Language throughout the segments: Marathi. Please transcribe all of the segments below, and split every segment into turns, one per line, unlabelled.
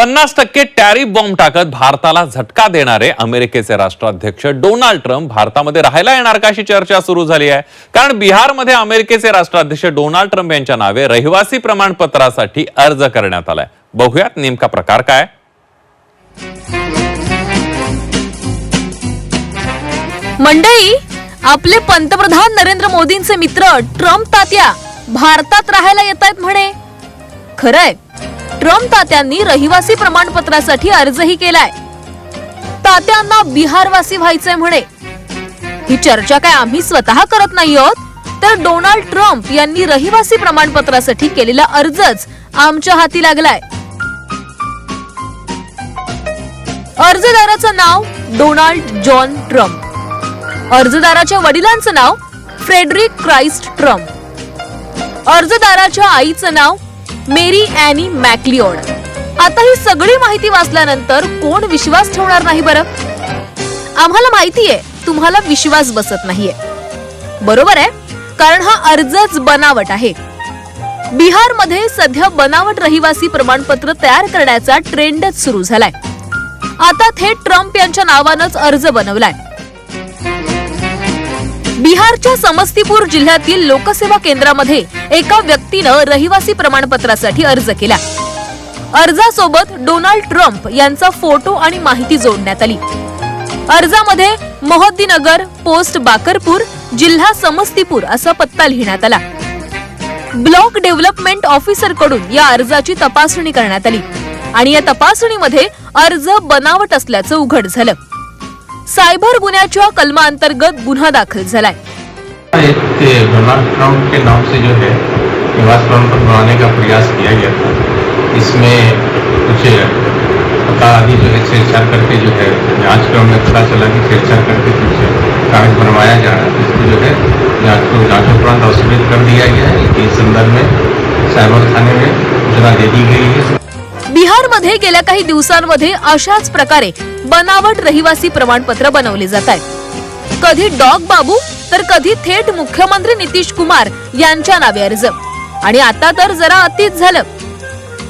पन्नास टक्के टॅरिफ बॉम्ब टाकत भारताला झटका देणारे अमेरिकेचे राष्ट्राध्यक्ष डोनाल्ड ट्रम्प भारतामध्ये राहायला येणार का अशी चर्चा सुरू झाली आहे. कारण बिहारमध्ये अमेरिकेचे राष्ट्राध्यक्ष डोनाल्ड ट्रम्प यांच्या नावे रहिवासी प्रमाणपत्रासाठी अर्ज करण्यात आलाय. बघूयात नेमका प्रकार काय?
मंडळी आपले पंतप्रधान नरेंद्र मोदींचे मित्र ट्रम्प तात्या भारतात राहायला येत आहेत म्हणे. खरंय. ट्रम्प तात्यांनी रहिवासी प्रमाणपत्रासाठी अर्जही केलाय. तात्यांना बिहारवासी व्हायचंय म्हणे. ही चर्चा काय आम्ही स्वतः करत नाही आहोत? तर डोनाल्ड ट्रम्प यांनी रहिवासी प्रमाणपत्रासाठी केलेला अर्जच आमच्या हाती लागलाय. अर्जदाराचं नाव डोनाल्ड जॉन ट्रम्प. अर्जदाराच्या वडिलांचं नाव फ्रेडरिक क्राइस्ट ट्रम्प. अर्जदाराच्या आईचं नाव मेरी अॅनी मॅक्लिओड आता ही सगळी माहिती वाचल्यानंतर कोण विश्वास ठेवणार नाही बरं? आम्हाला माहितीये तुम्हाला विश्वास बसत नाहीये. बरोबर आहे? कारण हा अर्जच बनावट आहे. बिहारमध्ये सध्या बनावट रहिवासी प्रमाणपत्र तयार करण्याचा ट्रेंडच सुरू झालाय. आता थेट ट्रम्प यांच्या नावानंच अर्ज बनवलाय. बिहारच्या समस्तीपूर जिल्ह्यातील लोकसेवा केंद्रामध्ये एका व्यक्तीनं रहिवासी प्रमाणपत्रासाठी अर्ज केला. अर्जासोबत डोनाल्ड ट्रम्प यांचा फोटो आणि माहिती जोडण्यात आली. अर्जामध्ये मोहद्दीनगर पोस्ट बाकरपूर जिल्हा समस्तीपूर असा पत्ता लिहिण्यात आला. ब्लॉक डेव्हलपमेंट ऑफिसरकडून या अर्जाची तपासणी करण्यात आली आणि या तपासणीमध्ये अर्ज बनावट असल्याचं उघड झालं. सायबर गुन्ह्याच्या कलमाअंतर्गत गुन्हा दाखल झालाय.
डोनाल्ड के नाम से जो है, निवास बनाने का प्रयास किया गया था। इसमें कुछ पता आदि जो है, छेड़छाड़ करके जो है, जाँच क्रम में पता चला कि छेड़छाड़ करके कुछ कागज़ बनवाया जा रहा है। इसको जो है, जाँच को जाँच उपरांत अस्वीकृत कर दिया गया है। इस संदर्भ में साइबर थाने में सूचना दे दी गई है।
बिहारमध्ये गेल्या काही दिवसांमध्ये अशाच प्रकारे बनावट रहिवासी प्रमाणपत्र बनवले जात आहेत. कधी डॉग बाबू तर कधी थेट मुख्यमंत्री नितीश कुमार यांच्या नावे अर्ज. आणि आता तर जरा अतीच झालं.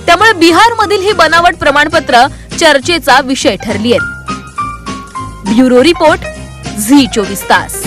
त्यामुळे बिहारमधील ही बनावट प्रमाणपत्र चर्चेचा विषय ठरली आहेत ब्युरो रिपोर्ट झी चोवीस तास.